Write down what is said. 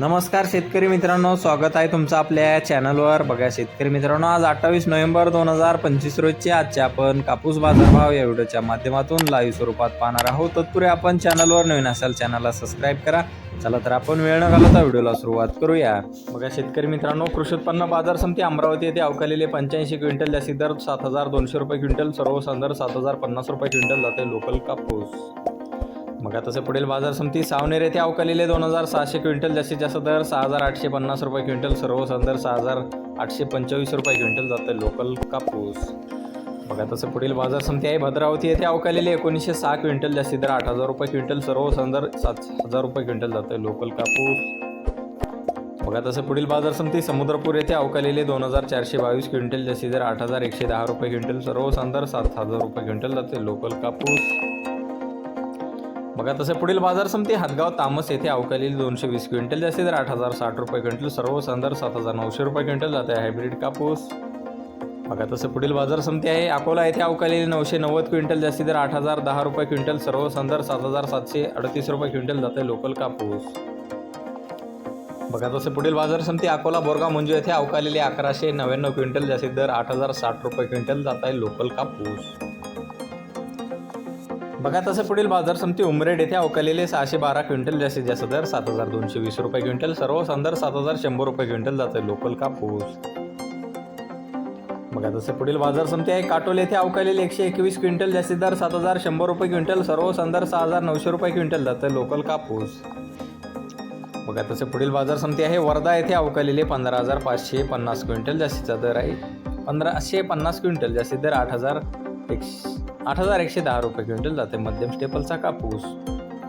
नमस्कार शेतकरी मित्रांनो स्वागत आहे तुमचं आपल्या चॅनलवर. बघा शेतकरी मित्रांनो आज अठ्ठावीस नोव्हेंबर दोन हजार पंचवीस रोजचे आजचे आपण कापूस बाजारभाव या व्हिडिओच्या माध्यमातून लाईव्ह स्वरूपात पाहणार आहोत. तत्पूर्वी आपण चॅनलवर नवीन असाल चॅनलला सबस्क्राईब करा. चला तर आपण वेळ न घालवता व्हिडिओला सुरुवात करूया. बघा शेतकरी मित्रांनो कृषी उत्पन्न बाजार समिती अमरावती येथे अवकालेले पंच्याऐंशी क्विंटल जास्तीत दर सात हजार दोनशे रुपये क्विंटल सर्व सात हजार पन्नास रुपये क्विंटल जाते लोकल कापूस. मग आता तसे पुढील बाजार समिती सावनेर येथे अवकालेले दोन हजार सहाशे क्विंटल जास्तीत जास्त दर सहा हजार आठशे पन्नास रुपये क्विंटल सर्व संदर्भ सहा हजार आठशे पंचवीस रुपये क्विंटल जातं लोकल कापूस. बघा तसं पुढील बाजार समिती आहे भद्रावती येथे अवकालेले एकोणीसशे सहा क्विंटल जास्तीत दर आठ हजार रुपये क्विंटल सर्व संदर्भ सात हजार रुपये क्विंटल जातं लोकल कापूस. बघा तसं पुढील बाजार समिती समुद्रपूर येथे अवकालेले दोन हजार चारशे बावीस क्विंटल जास्तीत दर आठ हजार एकशे दहा रुपये क्विंटल सर्व सात हजार रुपये क्विंटल जाते लोकल कापूस. बघा तसे पुढील बाजार समिती हातगाव तामस येथे अवकालेली दोनशे वीस क्विंटल जास्तीत दर आठ हजार साठ रुपये क्विंटल सर्व संदर्भ सात हजार नऊशे रुपये क्विंटल जाते हायब्रिड कापूस. बघा तसं पुढील बाजार समिती आहे. अकोला येथे अवकालेली नऊशे नव्वद क्विंटल जास्तीत दर आठ हजार दहा रुपये क्विंटल सर्व संदर्भ सात हजार सातशे अडतीस रुपये क्विंटल जाते लोकल कापूस. बघा तसं पुढील बाजार समिती अकोला बोरगाव मंजू येथे अवकालेली अकराशे नव्याण्णव क्विंटल जास्तीत दर आठ हजार साठ रुपये क्विंटल जात आहे लोकल कापूस. बघा तसं पुढील बाजार समिती उमरेड येथे अवकालेले सहाशे बारा क्विंटल जास्तीत जास्त दर सात हजार दोनशे वीस रुपये क्विंटल सर्व संदर सात हजार शंभर रुपये क्विंटल जाते लोकल कापूस. बघा तसं पुढील बाजार समिती आहे काटोल येथे अवकालेले एकशे एकवीस क्विंटल जास्तीत दर सात हजार शंभर रुपये क्विंटल सर्व संदर सहा हजार नऊशे रुपये क्विंटल जातं लोकल कापूस. बघा तसे पुढील बाजार समिती आहे वर्धा येथे अवकालेले पंधरा हजार पाचशे पन्नास क्विंटल जास्तीचा दर आहे. पंधराशे पन्नास क्विंटल जास्तीत दर आठ हजार एकशे आठ हजार एकशे दहा रुपये क्विंटल जाते. मध्यम स्टेपलचा कापूस.